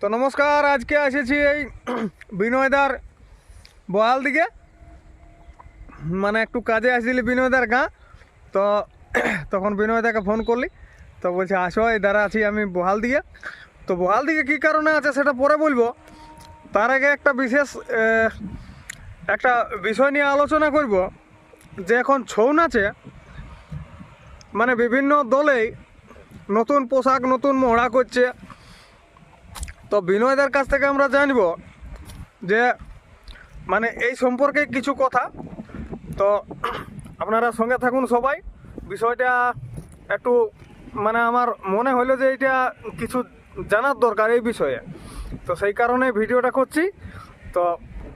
তো নমস্কার, আজকে এসেছি এই বিনয়দার বহাল দিকে। মানে একটু কাজে আসছিলি বিনয়দার গাঁ, তো তখন বিনয়দাকে ফোন করলি। তো বলছে, আসো, এই দ্বারা আছি আমি বহাল দিকে। তো বহাল দিকে কী কারণে আছে সেটা পরে বলব। তার আগে একটা বিশেষ একটা বিষয় নিয়ে আলোচনা করব। যে এখন ছৌ নাচে মানে বিভিন্ন দলেই নতুন পোশাক, নতুন মহড়া করছে। তো বিনয়দের কাছ থেকে আমরা জানব যে মানে এই সম্পর্কে কিছু কথা। তো আপনারা সঙ্গে থাকুন সবাই। বিষয়টা একটু মানে আমার মনে হলো যে এটা কিছু জানার দরকার এই বিষয়ে। তো সেই কারণে ভিডিওটা করছি। তো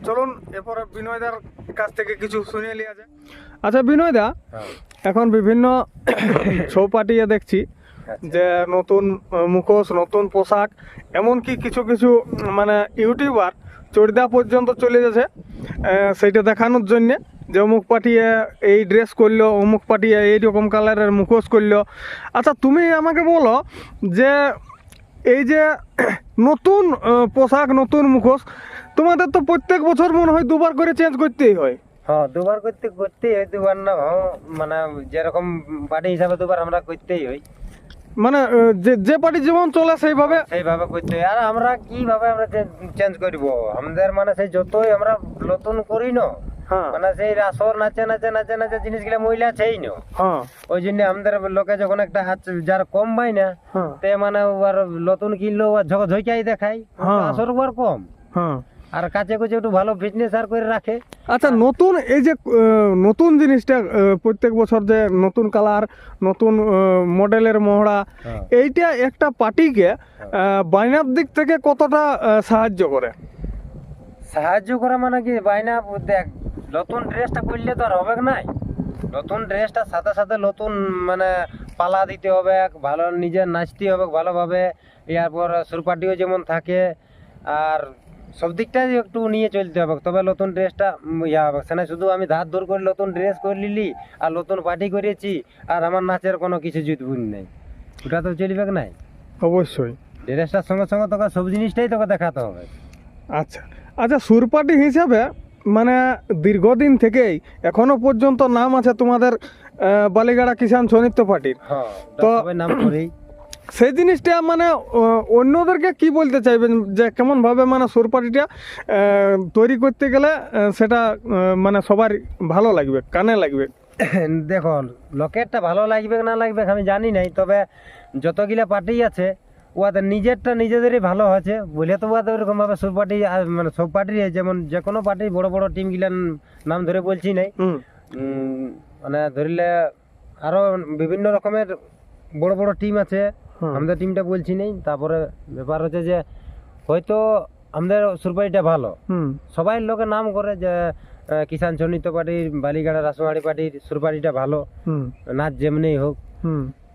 চলুন এরপরে বিনয়দার কাছ থেকে কিছু শুনে নেওয়া যায় আচ্ছা বিনয়দা এখন বিভিন্ন চৌপাটিয়ে দেখছি। যে নতুন মুখোশ, নতুন পোশাক, এমনকি কিছু কিছু মানে ইউটিউবার চড়িদা পর্যন্ত চলে গেছে সেইটা দেখানোর জন্যে যে অমুক পাঠিয়ে এই ড্রেস করল, অমুক পাঠিয়ে এইরকম কালারের মুখোশ করল। আচ্ছা তুমি আমাকে বলো যে এই যে নতুন পোশাক, নতুন মুখোশ, তোমাদের তো প্রত্যেক বছর মনে হয় দুবার করে চেঞ্জ করতেই হয়। হ্যাঁ দুবার করতে, করতেই হয়, দুবার না মানে যেরকম পার্টি হিসাবে দুবার আমরা করতেই হয়। মানে যে পার্টি যেমন চলে সেইভাবে সেইভাবে করতে। আর আমরা কীভাবে আমরা চেঞ্জ করব? আমাদের মানে সেই যতই আমরা নতুন করি না হ্যাঁ। মানে সেই রাসর নাচে নাচে নাচে নাচে জিনিসগুলো মহিলা আছেই না। হ্যাঁ। ওই জন্য আমাদের লোকে যখন একটা হাত যার কম পাই না হ্যাঁ। তে মানে আর নতুন কিনলো আর ঝক ঝইকাই দেখাই হ্যাঁ। আসর কম। হ্যাঁ। আর কাছে কুচে একটু ভালো ফিটনেস আর করে রাখে। আচ্ছা নতুন এই যে নতুন জিনিসটা প্রত্যেক বছর যে নতুন কালার নতুন মডেলের মহড়া হ্যাঁ। এইটা একটা পার্টিকে বাইনার দিক থেকে কতটা সাহায্য করে? সাহায্য করা মানে কি বাইনা দেখ নতুন ড্রেসটা করলে তো আর হবে নাই? নতুন ড্রেসটা সাথে সাথে নতুন মানে পালা দিতে হবে ভালো নিজে নাচতে হবে ভালোভাবে এরপর সুরপাটিও যেমন থাকে আর সব দিকটাই একটু নিয়ে চলতে হবে। তবে নতুন ড্রেসটা ইয়া হবে। সেখানে শুধু আমি ধার ধর করে নতুন ড্রেস করে নিলি আর নতুন পার্টি করেছি আর আমার নাচের কোনো কিছু জুতবুন নেই। ওটা তো চলবে নাই? অবশ্যই। ড্রেসটার সঙ্গে সঙ্গে তোকে সব জিনিসটাই তোকে দেখাতে হবে। আচ্ছা। আচ্ছা সুরপাটি হিসাবে মানে দীর্ঘদিন থেকেই এখনও পর্যন্ত নাম আছে তোমাদের বালিগাড়া কিষাণ সনিত্য পার্টির। হ্যাঁ তো- নাম করেই। সেই জিনিসটা মানে অন্যদেরকে কি বলতে চাইবেন? যে কেমন ভাবে মানে সুর পার্টিটা তৈরি করতে গেলে সেটা মানে সবার ভালো লাগবে কানে লাগবে? দেখো লোকেরটা ভালো লাগবে না লাগবে আমি জানি নাই তবে যতগুলা পার্টি আছে ওদের নিজেরটা নিজেদেরই ভালো আছে বলে তো ওদের ওরকম ভাবে সব পার্টি মানে সব পার্টি যেমন যে কোনো পার্টি বড় বড় টিম গিলার নাম ধরে বলছি নাই। মানে ধরলে আরও বিভিন্ন রকমের বড় বড় টিম আছে। আমাদের টিমটা বলছি নেই তারপরে ব্যাপার হচ্ছে যে হয়তো আমাদের সুরপাড়িটা ভালো। সবাই লোকে নাম করে যে আহ, কিষাণ চন্নিত পার্টির বালিগাড়া রাসমাড়ি পার্টির সুরপাড়িটা ভালো। নাচ যেমনি হোক।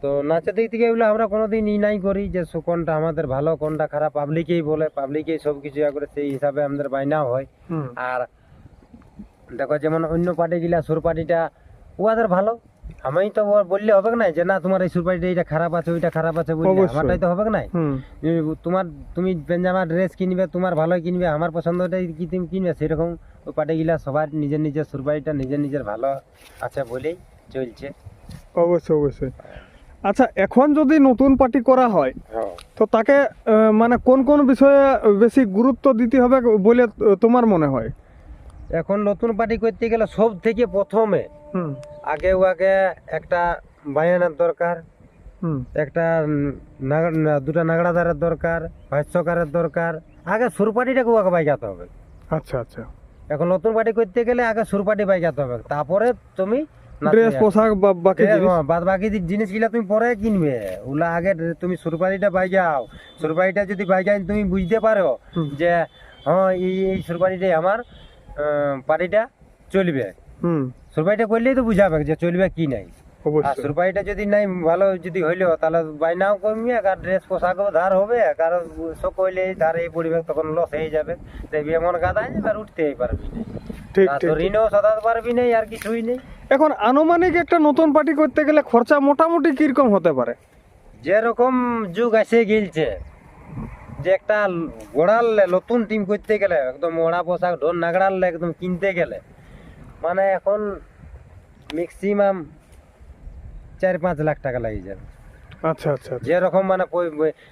তো নাচের দিক থেকে এগুলো আমরা কোনোদিন ই নাই করি যে কোনটা আমাদের ভালো কোনটা খারাপ পাবলিকেই বলে পাবলিকেই সব কিছু করে সেই হিসাবে আমাদের বাইনাও হয়। আর দেখো যেমন অন্য পার্টি গিলা সুর পার্টিটা ওদের ভালো আমি তো ওর বললে হবে না যে না তোমার এই সুর পার্টিটা এইটা খারাপ আছে ওইটা খারাপ আছে বললে। আমারটাই তো হবে না তোমার তুমি পেঞ্জামা ড্রেস কিনবে তোমার ভালো কিনবে আমার পছন্দটাই কি তুমি কিনবে? সেরকম ওই পার্টিগুলা সবার নিজের নিজের সুরবাড়িটা নিজের নিজের ভালো আছে বলেই চলছে। অবশ্যই অবশ্যই। আচ্ছা এখন যদি নতুন পার্টি করা হয় হ্যাঁ। তো তাকে মানে কোন কোন বিষয়ে বেশি গুরুত্ব দিতে হবে বলে তোমার মনে হয়? এখন নতুন পার্টি করতে গেলে সব থেকে প্রথমে আগে আগে একটা বায়ানের দরকার হুম। একটা দুটা নাগড়াদারের দরকার ভাষ্যকারের দরকার। আগে সুরপাটিটাকে আগে বাইকাতে হবে। আচ্ছা আচ্ছা। এখন নতুন পার্টি করতে গেলে আগে সুরপাটি বাইকাতে হবে। তারপরে তুমি ড্রেস পোশাক বা বাকি জিনিস? হ্যাঁ, বাদ বাকি জিনিসগুলা তুমি পরে কিনবে। ওগুলা আগে তুমি সুরপারিটা পাই যাও সুরপারিটা যদি যাও তুমি বুঝতে পারো যে হ্যাঁ এই সুরপারিটাই আমার পার্টিটা চলবে। হুম। সুরপারিটা করলেই তো বুঝাবে যে চলবে কি নাই। আর সুরপারিটা যদি নাই ভালো যদি হইল তাহলে বাইনাও কমবে আর ড্রেস পোশাকও ধার হবে কারণ সব কইলে ধার এই পড়বে তখন লস হয়ে যাবে। দেখবি এমন গাদা যাবে আর উঠতেই পারবি না। আর ঋণও সদাতে পারবি না আর কিছুই নেই। এখন আনুমানিক একটা নতুন পার্টি করতে গেলে খরচা মোটামুটি কীরকম হতে পারে? যেরকম যুগ এসে গিলছে যে একটা গোড়াল নতুন টিম করতে গেলে একদম ওড়া পোশাক ঢোল নাগড়াল একদম কিনতে গেলে মানে এখন ম্যাক্সিমাম চার পাঁচ লাখ টাকা লাগে যাবে। আচ্ছা আচ্ছা আচ্ছা। যেরকম মানে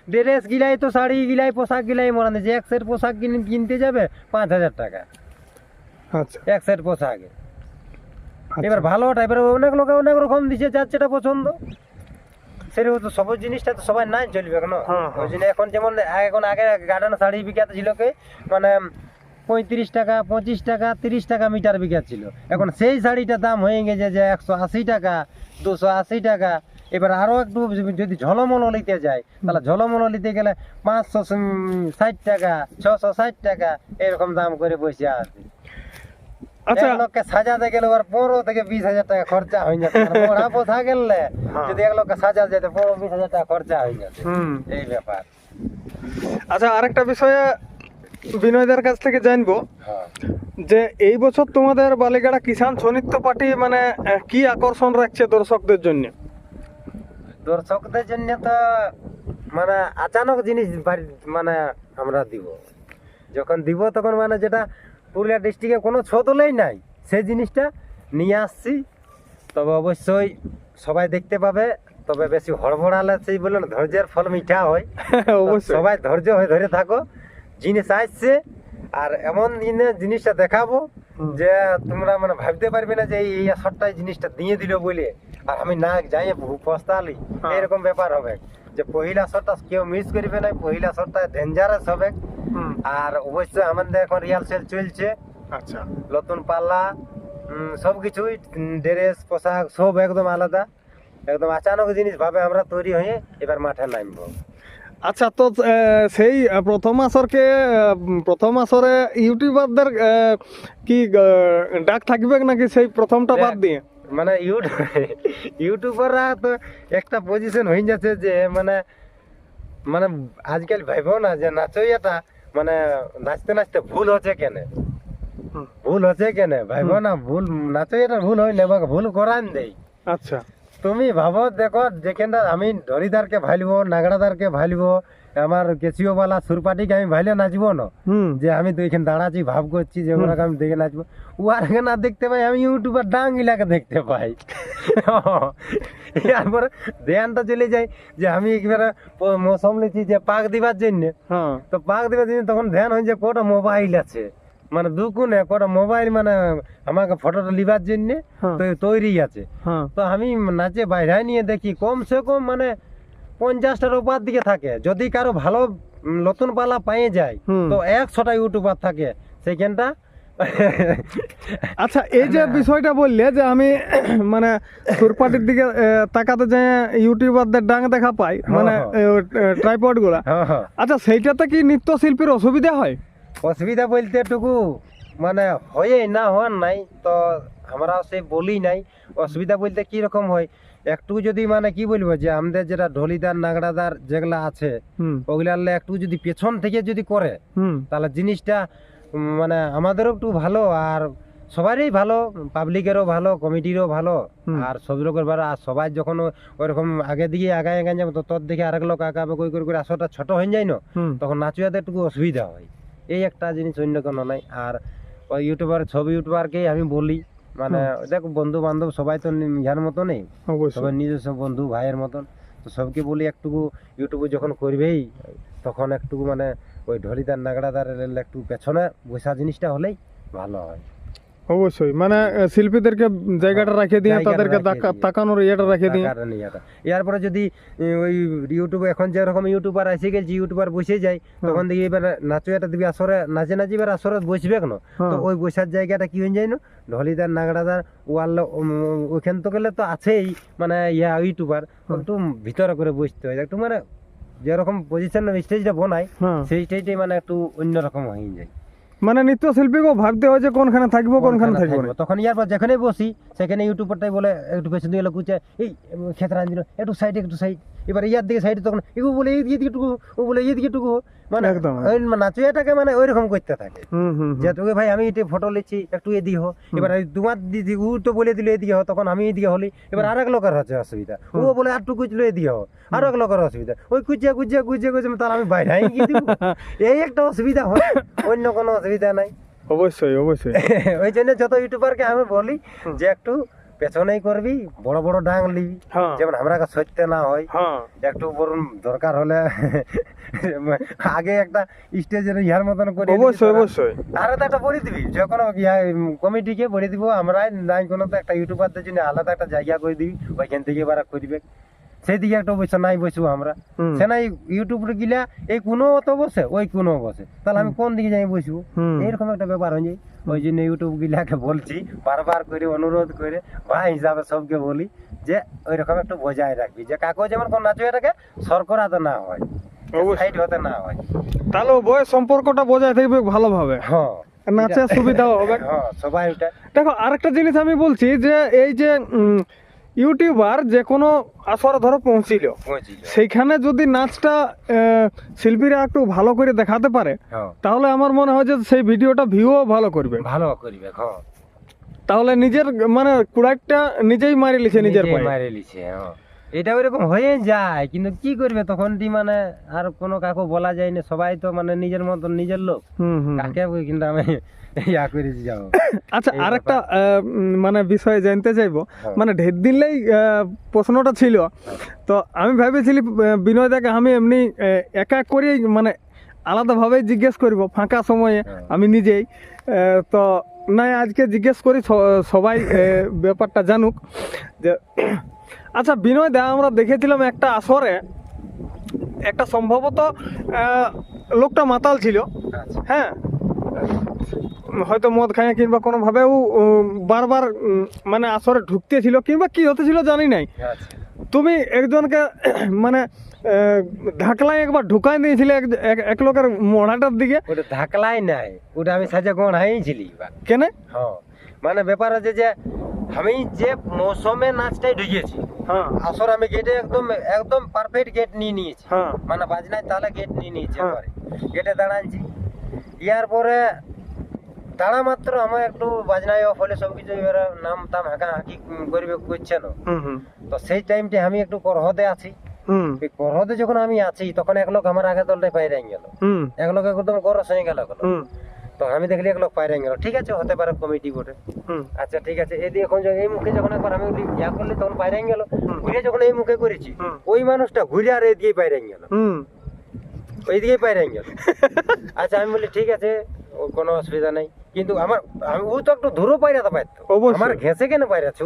ড্রেস গিলাই তো শাড়ি গিলাই পোশাক গিলাই মনে যে এক সেট পোশাক কিনে কিনতে যাবে পাঁচ হাজার টাকা। আচ্ছা। এক সেট পোশাকে। আচ্ছা। এবার ভালো টাইপের অনেক লোকে অনেক রকম দিছে যার যেটা পছন্দ। সেরকম তো সবুজ জিনিসটা তো সবাই নাই চলবে কেন? হ্যাঁ, হ্যাঁ। ওই জন্য এখন যেমন এখন আগে গার্ডেন শাড়ি বিকাতে ছিল কি মানে পঁয়ত্রিশ টাকা পঁচিশ টাকা তিরিশ টাকা মিটার বিকাত ছিল। এখন সেই শাড়িটার দাম হয়ে গেছে যে একশো আশি টাকা দুশো আশি টাকা। এবার আরও একটু যদি ঝলমলো নিতে যায় তাহলে ঝলমলো নিতে গেলে পাঁচশো ষাট টাকা ছশো ষাট টাকা এরকম দাম করে বসে আছে। আচ্ছা। লোককে সাজাতে গেলে ওর পনেরো থেকে বিশ হাজার টাকা খরচা হয়ে যাচ্ছে গেলে হ্যাঁ। যদি এক লোককে সাজাতে যেতে পনেরো বিশ হাজার টাকা খরচা হয়ে যাচ্ছে এই ব্যাপার। আচ্ছা আরেকটা বিষয়ে বিনয়দের কাছ থেকে জানব। হ্যাঁ। যে এই বছর তোমাদের বালিগাড়া কিষান সনিত্য পার্টি মানে কি আকর্ষণ রাখছে দর্শকদের জন্য? দর্শকদের জন্য তো মানে আচানক জিনিস মানে আমরা দিব। যখন দিব তখন মানে যেটা পুরুলিয়া ডিস্ট্রিক্টে কোনো ছতলেই নাই। সেই জিনিসটা নিয়ে আসছি। তবে অবশ্যই সবাই দেখতে পাবে তবে বেশি হড়বড়ালে সেই বলে না, ধৈর্যের ফল মিঠা হয়। অবশ্যই। সবাই ধৈর্য হয়ে ধরে থাকো। জিনিস আসছে আর এমন দিনে জিনিসটা দেখাবো যে তোমরা মানে ভাবতে পারবে না যে এই আসরটাই জিনিসটা দিয়ে দিল বলে। আর আমি না যাই পস্তালি হ্যাঁ। এরকম ব্যাপার হবে। যে পহিলা শটটা কেউ মিস করবে না পহিলা শটটা ডেঞ্জারাস হবে। আর অবশ্যই আমাদের এখন রিয়াল সেল চলছে। আচ্ছা। নতুন পাল্লা সব কিছুই ড্রেস পোশাক সব একদম আলাদা। একদম আচানক জিনিস ভাবে আমরা তৈরি হয়ে এবার মাঠে নামবো। আচ্ছা তো সেই প্রথম আসরকে প্রথম আসরে ইউটিউবারদের কি ডাক থাকবে নাকি সেই প্রথমটা বাদ দিয়ে? মানে ইউটিউব ইউটিউবাররা তো একটা পজিশন হয়ে যাচ্ছে যে মানে মানে আজকাল ভাইব না যে নাচই এটা মানে নাচতে নাচতে ভুল হচ্ছে কেন? ভুল হচ্ছে কেন? ভাইব না ভুল নাচই এটা ভুল হয় না বা ভুল করান দেই। আচ্ছা। তুমি ভাবো দেখো যেখানটা আমি ধরিদারকে ভাইলবো নাগড়াদারকে ভাইলবো আমার কেসিওবালা সুরপাটিকে আমি ভাইলে নাচবো না? যে আমি তো এখানে দাঁড়াচ্ছি ভাব করছি যে ওনাকে আমি দেখে নাচবো। আর না দেখতে পাই আমি ইউটিউবার ডাঙ্গিলাকে দেখতে পাই। তারপরে ধ্যানটা চলে যায় যে আমি একবারে প- লিছি যে পাক দিবার জন্য। হ্যাঁ। তো পাক দিবার জন্য তখন ধ্যান হয় যে কটা মোবাইল আছে। মানে দুকুনে কটা মোবাইল মানে আমাকে ফটোটা লিবার জন্য হ্যাঁ। তো তৈরি আছে। হ্যাঁ। তো আমি নাচে বাইরে নিয়ে দেখি কমসে কম মানে পঞ্চাশটার উপর দিকে থাকে। যদি কারও ভালো নতুন পালা পেয়ে যায়। তো একশোটা ইউটিউবার থাকে। সেইখানটা আচ্ছা এই যে বিষয়টা বললে যে আমি মানে সুরপাটির দিকে তাকাতে যে ইউটিউবারদের ডাং দেখা পাই মানে ট্রাইপডগুলা হ্যাঁ হ্যাঁ। আচ্ছা সেইটাতে কি নৃত্যশিল্পীর অসুবিধা হয়? অসুবিধা বলতে টুকু মানে হয়ে না হওয়ার নাই তো আমরা সে বলি নাই অসুবিধা বলতে কি রকম হয়? একটু যদি মানে কি বলব যে আমাদের যেটা ঢলিদার নাগড়াদার যেগুলা আছে হুম। ওগুলার একটু যদি পেছন থেকে যদি করে হুম। তাহলে জিনিসটা মানে আমাদেরও একটু ভালো আর সবারই ভালো পাবলিকেরও ভালো কমিটিরও ভালো। আর সব লোকের ভালো আর সবাই যখন ওইরকম আগে দিকে আগায় আগায় যাবে তোর দেখে আরেক লোক আগাবে কই করে করে আসরটা ছোট হয়ে যায় না। তখন নাচুয়াতে একটু অসুবিধা হয়। এই একটা জিনিস অন্য কোনো নাই। আর ওই ইউটিউবার ছবি ইউটিউবারকেই আমি বলি। মানে দেখ বন্ধু বান্ধব সবাই তো ইহার মতো নেই সবাই নিজস্ব বন্ধু ভাইয়ের মতন। তো সবকে বলি একটু ইউটিউবে যখন করবেই তখন একটু মানে ওই ঢলিদার নাগড়াদার একটু পেছনে বসা জিনিসটা হলেই ভালো হয়। অবশ্যই মানে শিল্পীদেরকে জায়গাটা রেখে দিয়ে তাদেরকে। তাকানোর ইয়েটা রেখে দিয়ে এটা। এরপরে যদি ওই ইউটিউবে এখন যেরকম ইউটিউবার এসে গেছে ইউটিউবার বসে যায় তখন দেখি এবার নাচুয়াটা দিবি আসরে নাচে নাচি এবার আসরে বসবে কেন? হ্যাঁ। তো ওই বসার জায়গাটা কি হয়ে যায় না? ঢলিদার নাগড়াদার ওয়াল ওইখান তো গেলে তো আছেই মানে ইয়া ইউটিউবার। একটু ভিতরে করে বসতে হয় একটু মানে যেরকম পজিশন স্টেজটা বানায় হ্যাঁ। সেই স্টেজটাই মানে একটু অন্যরকম হয়ে যায়। মানে নৃত্যশিল্পীকেও ভাবতে হয় যে কোনখানে থাকব কোনখানে থাকব তখন ইয়ার পর যেখানে বসি সেখানে ইউটিউবারটাই বলে একটু পেছন দিকে কুচে এই ক্ষেত্রে আনছিল একটু সাইড একটু সাইড এবার ইয়ার দিকে সাইডে তখন এগু বলে এই দিকে টুকু ও বলে এই দিকে টুকু। মানে। ওই নাচুয়াটাকে মানে ওইরকম করতে থাকে। হুম হুম যে তোকে ভাই আমি এটা ফটো লিখছি একটু এদিকে হো। এবার তোমার দিদি ও তো বলে দিল এদিকে হো তখন আমি এদিকে হলি। এবার আর এক লোকের হচ্ছে অসুবিধা। ও বলে আর টু কুচলো এদিকে হো। আর এক লোকের অসুবিধা। ওই কুচিয়া কুচিয়া কুচিয়া কুচিয়া তাহলে আমি বাইরে গিয়ে দিব? এই একটা অসুবিধা হয়। অন্য কোনো অসুবিধা নাই। অবশ্যই অবশ্যই। ওই জন্য যত ইউটিউবারকে আমি বলি যে একটু পেছনেই করবি বড় বড় ডাং লিবি হ্যাঁ। যেমন আমরা সত্যি না হয় হ্যাঁ। একটু বরং দরকার হলে আগে একটা স্টেজের ইহার মতন করে অবশ্যই। অবশ্যই। আরও তো একটা বলে দিবি যে কোনো কমিটিকে বলে দিব আমরা নাই কোনো তো একটা ইউটিউবারদের জন্য আলাদা একটা জায়গা করে দিবি ওইখান থেকে এবার করবে সেই দিকে একটা অবশ্য নাই বসবো আমরা। সে নাই ইউটিউবে গিলা এই কোনো তো বসে ওই কোনো বসে। তাহলে আমি কোন দিকে যাই বসবো। এরকম একটা ব্যাপার হয়ে যায়। ওই জন্য ইউটিউব গিলাকে বলছি বারবার করে অনুরোধ করে ভাই হিসাবে সবকে বলি যে ওই রকম একটু বজায় রাখবি। যে কাকু যেমন কোন নাচবে এটাকে সরকরাতে না হয় সাইড হতে না হয়। তাহলে বয়স সম্পর্কটা বজায় থাকবে ভালোভাবে। হ্যাঁ। নাচের সুবিধাও হবে। হ্যাঁ সবাই ওটা দেখো আরেকটা জিনিস আমি বলছি যে এই যে ইউটিউবার যে কোনো আসরে ধরো পৌঁছিল সেইখানে যদি নাচটা শিল্পীরা একটু ভালো করে দেখাতে পারে হ্যাঁ। তাহলে আমার মনে হয় যে সেই ভিডিওটা ভিউও ভালো করবে। ভালো করিবে হ্যাঁ। তাহলে নিজের মানে কুড়াকটা নিজেই মারি লিছে নিজের পায়ে। লিছে হ্যাঁ। এটা ওইরকম হয়ে যায় কিন্তু কি করবে তখন টি মানে আর কোনো কাকু বলা যায় না সবাই তো মানে নিজের মতন নিজের লোক। কাকে কিন্তু আমি ইয়া করেছি যাব। আচ্ছা আরেকটা মানে বিষয়ে জানতে চাইব। হ্যাঁ। মানে ঢের আহ, প্রশ্নটা ছিল। তো আমি ভেবেছিলি আহ, বিনয় দাকে আমি এমনি একা করেই মানে আলাদাভাবে জিজ্ঞেস করব ফাঁকা সময়ে হ্যাঁ। আমি নিজেই। তো নাই আজকে জিজ্ঞেস করি সবাই ব্যাপারটা জানুক। যে আচ্ছা বিনয় দা আমরা দেখেছিলাম একটা আসরে একটা সম্ভবত লোকটা মাতাল ছিল। আচ্ছা। হ্যাঁ। হয়তো মদ খায় কিংবা কোনোভাবেও বারবার মানে আসরে ঢুকতে ছিল কিংবা কি হতেছিল জানি নাই। আচ্ছা। তুমি একজনকে মানে ঢাকলায় একবার ঢুকাই দিয়েছিলে এক- লোকের মড়াটার দিকে। ওটা ধাকলাই নাই ওটা আমি সাজে গড়াইছিলি এবার কেনে? হ্যাঁ মানে ব্যাপার আছে যে আমি যে মৌসুমে নাচটাই ঢুকিয়েছি হ্যাঁ। আসর আমি গেটে একদম একদম পারফেক্ট গেট নিয়ে নিয়েছি। হ্যাঁ। মানে বাজনায় তাহলে গেট নিয়ে নিয়েছি হ্যাঁ। গেটে দাঁড়াচ্ছি ইয়ার পরে দাঁড়া মাত্র আমার একটু বাজনায় অফ হলে সব কিছু এবার নাম তাম হাঁকা হাঁকি করবে করছে না। হুম হুম। তো সেই টাইমটা আমি একটু করহদে আছি। হুম। এই করহদে যখন আমি আছি তখন এক লোক আমার আগে দলটায় পাইরে গেল। হুম। এক লোক একদম গরস হয়ে গেল হুম। তো আমি দেখলি এক লোক পাইরে গেল। ঠিক আছে হতে পারে কমিটি বটে হুম। আচ্ছা ঠিক আছে। এদিকে এখন যখন এই মুখে যখন একবার আমি ইয়া করলি তখন বাইরে গেল? ঘুরে যখন এই মুখে করেছি। ওই মানুষটা ঘুরে আর এদিকে বাইরে গেল। হুম। ওইদিকেই বাইরে গেল। আচ্ছা আমি বলি ঠিক আছে কোনো অসুবিধা নেই। কিন্তু আমার আমি ও তো একটু দূরও পাইরাতে পারতো অবশ্যই। আমার ঘেসে কেন পাইরাছে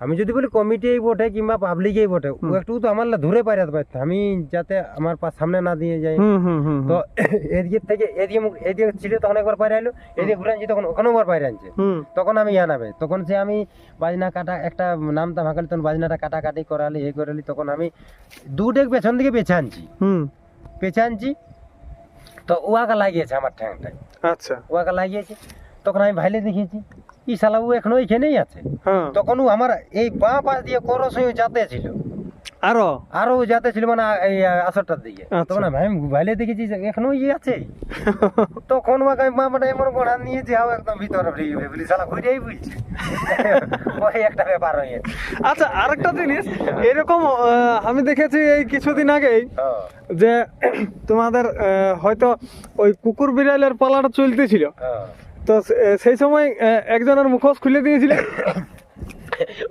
আমি যদি বলি কমিটি বটে কিংবা পাবলিকেই বটে ও একটু তো আমার দূরে পাইরাতে পারতো আমি যাতে আমার পা সামনে না দিয়ে যাই। হুম হুম হুম তো এদিকে থেকে এদিকে এদিকে ছিল তখন একবার বাইরে এলো। এদিকে ঘুরে আনছি তখন ওখানেও একবার বাইরে আনছে। হুম। তখন আমি জানাবে তখন সে আমি বাজনা কাটা একটা নামটা ভাঙালি তখন বাজনাটা কাটাকাটি করালি এ করালি তখন আমি দু ডেক পেছন দিকে পেছে আনছি। হুম। পেছে আনছি তো ওয়াকা লাগিয়েছে আমার ঠ্যাংটায়। আচ্ছা। ওয়াকা লাগিয়েছে তখন আমি ভাইলে দেখিয়েছি ই শালা ও এখনও ওইখানেই আছে। হ্যাঁ। তখন ও আমার এই বাঁ পা দিয়ে করস হয়ে যাতে ছিল। আরও? আরও যাতে ছিল মানে এই আসরটার দিকে। আচ্ছা। তখন আমি ভাইলে দেখেছি এখনও ইয়ে আছে। তখন ওকে আমি বাবাটা এমন গোড়া নিয়েছি আও একদম ভিতরে। বলি শালা ঘুরেই বুঝছে ওই একটা ব্যাপার হয়ে আচ্ছা আরেকটা জিনিস এরকম আমি দেখেছি এই কিছুদিন আগেই যে তোমাদের হয়তো ওই কুকুর বিড়ালের পালাটা চলতেছিল। তো সেই সময় একজনের মুখোশ খুলে দিয়েছিলে।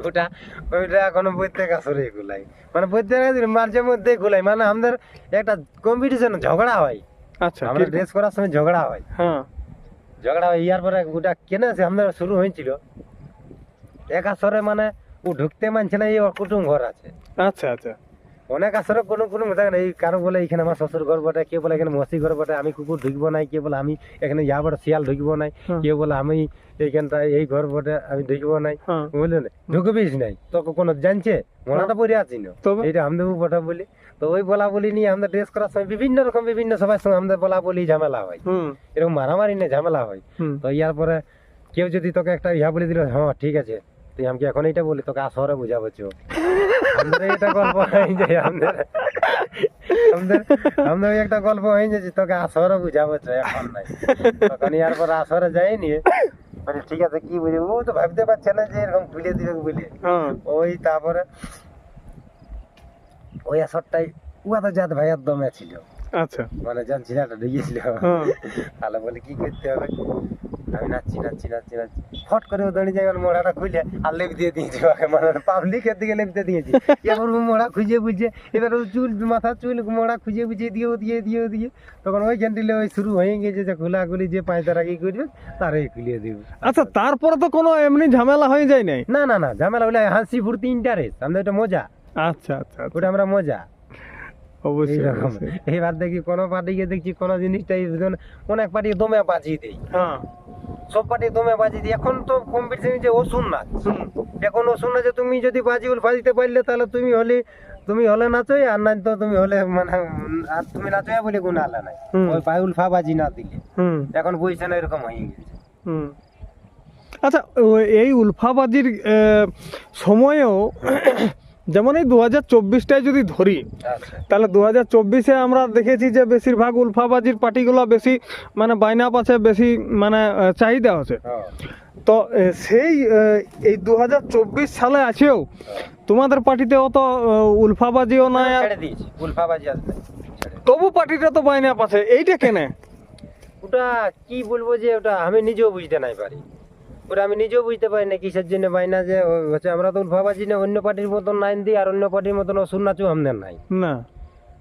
ওটা ওইটা এখনও প্রত্যেক আসরে গুলাই মানে প্রত্যেক মাঝে মধ্যে গুলাই মানে আমাদের একটা কম্পিটিশন ঝগড়া হয়। আচ্ছা আমরা ড্রেস করার সময় ঝগড়া হয়। হ্যাঁ। ঝগড়া হয় ইয়ার পরে ওটা কেনা আছে? আমাদের শুরু হয়েছিল। এক আসরে মানে ও ঢুকতে মানছে না এই ওর কুটুম ঘর আছে। আচ্ছা আচ্ছা। অনেক আসরে কোনো কোনো না এই কারও বলে এখানে আমার শ্বশুর ঘর বটে কে বলে এখানে মসি ঘর বটে আমি কুকুর ঢুকবো নাই কে বলে আমি এখানে ইয়া বটে শিয়াল ঢুকবো নাই। কে বলে আমি এইখানটা এই ঘর বটে আমি ঢুকবো নাই বুঝলে না ঢুকবিস নাই। তো কোনো জানছে মনাটা পরে আছি না? এইটা আমাদের বটা বলি। তো ওই বলা বলি নিয়ে আমাদের ড্রেস করার সময় বিভিন্ন রকম বিভিন্ন সবার সঙ্গে আমাদের বলা বলি ঝামেলা হয়। এরকম মারামারি না ঝামেলা হয়। তো ইয়ার পরে কেউ যদি তোকে একটা ইহা বলে দিল হ্যাঁ ঠিক আছে তুই আমাকে এখন এইটা বলি তোকে আসরে বুঝাবো আমাদের এটা গল্প হয় যে আমাদের। আমাদের আমাদের একটা গল্প হয়ে তোকে আসরে বুঝাবো তো এখন নাই। তখন ইয়ার পর আসরে যাইনি। বলে ঠিক আছে কি বুঝে ও তো ভাবতে পারছে না যে এরকম খুলে দিবে বলে। হ্যাঁ। ওই তারপরে ওই আসরটাই উয়া তো জাত ভাইয়ার দমে ছিল। আচ্ছা। মানে যখন ছিলাটা ঢুকিয়েছিল। হ্যাঁ। তাহলে বলে কি করতে হবে? আমি নাচছি নাচছি নাচছি নাচছি ফট করে ও দাঁড়িয়ে যাই মোড়াটা খুলে আর লেপ দিয়ে দিয়েছি মানে পাবলিকের দিকে লেপ দিয়ে দিয়েছি। এবার ও মোড়া খুঁজে বুঝে এবার ও চুল মাথা চুল মোড়া খুঁজে বুঝে দিয়ে দিয়ে দিয়ে দিয়ে। তখন ওই ক্যান্টিলে ওই শুরু হয়ে গেছে যে খোলাখুলি যে পাঁচতারা কি করবে তারাই খুলিয়ে দিব। আচ্ছা তারপরে তো কোনো এমনি ঝামেলা হয়ে যায় নাই? না না না ঝামেলা বলে হাসি ফুর্তি ইন্টারেস্ট আমাদের এটা মজা। আচ্ছা আচ্ছা আচ্ছা। ওটা আমরা মজা। অবশ্যই। এবার দেখি কোনো পার্টিকে দেখছি কোনো জিনিসটাই অনেক পার্টি দমে বাজিয়ে দেয়। হ্যাঁ। সব পার্টি দমে বাজিয়ে দিই এখন তো কম্পিটিশন যে ওসুন না। এখন ওসুন নাচে তুমি যদি বাজি বাজিতে পারলে তাহলে তুমি হলে তুমি হলে নাচোই আর নাই তো তুমি হলে মানে আর তুমি নাচোই বলে কোনো আলা নাই। ওই পায়ে উলফা বাজি না দিলে। হুম। এখন বইছে না এরকম হয়ে গেছে। হুম। আচ্ছা এই উলফাবাজির সময়েও যেমন এই দু হাজার যদি ধরি আচ্ছা। তাহলে দু হাজার চব্বিশে আমরা দেখেছি যে বেশিরভাগ উলফাবাজির পার্টিগুলো বেশি মানে বাইনা পাচ্ছে বেশি মানে চাহিদা আছে। হ্যাঁ, তো সেই এই দু হাজার চব্বিশ সালে আছেও তোমাদের পার্টিতে অত উলফাবাজিও নাই আর তবু পার্টিটা তো বাইনা পাচ্ছে এইটা কেনে? ওটা কি বলব যে ওটা আমি নিজেও বুঝতে নাই পারি। ওটা আমি নিজেও বুঝতে পারি না কিসের জন্য পাই না যে হচ্ছে আমরা তো ভাবাছি না অন্য পার্টির মতন নাইন দিই আর অন্য পার্টির মতন অসুর নাচু আমাদের নাই। না।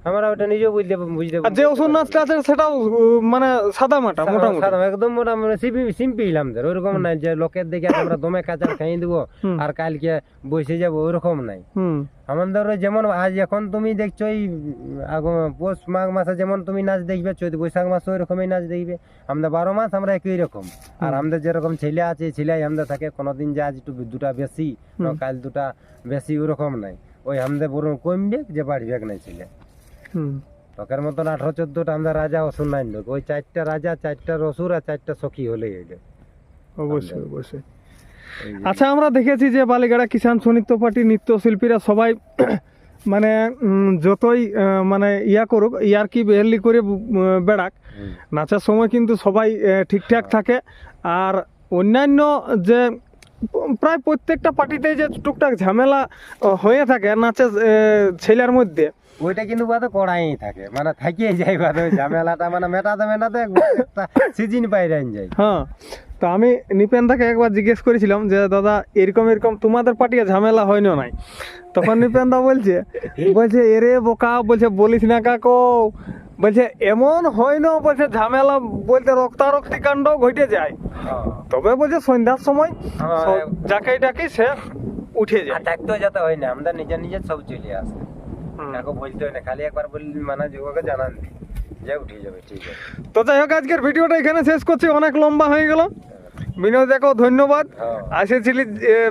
আমরা ওটা নিজেও বুঝতে বুঝতে আর যে ওষুধ নাচটা আছে সেটাও মানে সাদা মাটা মোটামুটি। সাদা, একদম মোটামুটি সিম্পল আমাদের ওইরকম নাই যে লোকের দেখে আমরা দমে কাঁচা খাইয়ে দেবো আর কালকে বসে যাব ওইরকম নাই। আমাদের যেমন আজ এখন তুমি দেখছ এই আগ- পৌষ মাঘ মাসে যেমন তুমি নাচ দেখবে চৈত বৈশাখ মাসে ওইরকমই নাচ দেখবে। আমরা বারো মাস আমরা একই রকম। আর আমাদের যেরকম ছেলে আছে ছেলে আমাদের থাকে কোনোদিন যে আজ একটু দুটা বেশি কাল দুটা বেশি ওরকম নাই। ওই আমাদের বরং কমবে যে বাড়বে নাই ছেলে। হুম। লোকের মতন আঠারো চোদ্দটা আমাদের রাজা অসুর নাই লোক। ওই চারটা রাজা চারটা রসুর আর চারটা সখী হলেই হইল অবশ্যই অবশ্যই। আচ্ছা আমরা দেখেছি যে বালিগাড়া কিষাণ সনিত্য পার্টি নৃত্যশিল্পীরা সবাই মানে যতই মানে ইয়া করুক ইয়ার কি বেহেলি করে বেড়াক। নাচের সময় কিন্তু সবাই ঠিকঠাক থাকে। আর অন্যান্য যে প্রায় প্রত্যেকটা পার্টিতে যে টুকটাক ঝামেলা হয়ে থাকে নাচের ছেলের মধ্যে ওইটা কিন্তু বাদে কড়াই থাকে। মানে থাকিয়ে যায় বাদে ওই ঝামেলাটা। মানে মেটাতে মেটাতে একটা সিজন বাইরে যায়। হ্যাঁ তো আমি নিপেনদাকে একবার জিজ্ঞেস করেছিলাম যে দাদা এরকম এরকম তোমাদের পার্টিতে ঝামেলা হয় না নাই? তখন নিপেনদা বলছে বলছে এরে বোকা বলছে বলিস না কাকো। বলছে এমন হয় না বলছে ঝামেলা বলতে রক্তারক্তি কাণ্ড ঘটে যায়। তবে বলছে সন্ধ্যার সময় হ্যাঁ। যাকে ডাকি সে উঠে যায়। থাকতেও যেতে হয় না আমাদের নিজের নিজের সব চলে আসে। এখন বলতে হয় না খালি একবার বললি মানে যুবকে জানান যে উঠে যাবে ঠিক আছে। তো যাই হোক আজকের ভিডিওটা এখানে শেষ করছি অনেক লম্বা হয়ে গেল। বিনয় দেখো ধন্যবাদ। হ্যাঁ। আসেছিলি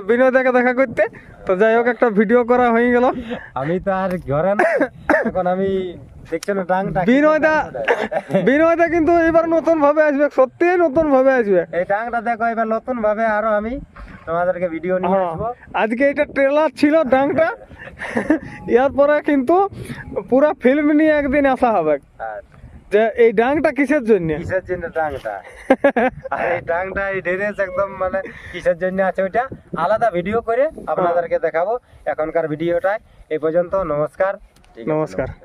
বিনয় দেখা দেখা করতে। তো যাই হোক একটা ভিডিও করা হয়ে গেল। আমি তো আর ঘরে না। এখন আমি দেখছ না টাংটা বিনয়দা বিনয়দা কিন্তু এবার নতুন ভাবে আসবে সত্যিই নতুন ভাবে আসবে। এই টাংটা দেখো এবার নতুন ভাবে আরও আমি তোমাদেরকে ভিডিও নিয়ে হ্যাঁ, আসব। আজকে এটা ট্রেলার ছিল ডাংটা এরপরে কিন্তু পুরো ফিল্ম নিয়ে একদিন আসা হবে। যে এই ডাংটা কিসের জন্য? কিসের জন্য টাংটা আর এই টাংটা এই ড্রেস একদম মানে কিসের জন্য আছে ওইটা? আলাদা ভিডিও করে আপনাদেরকে দেখাবো এখনকার ভিডিওটাই এই পর্যন্ত নমস্কার। ঠিক আছে, নমস্কার।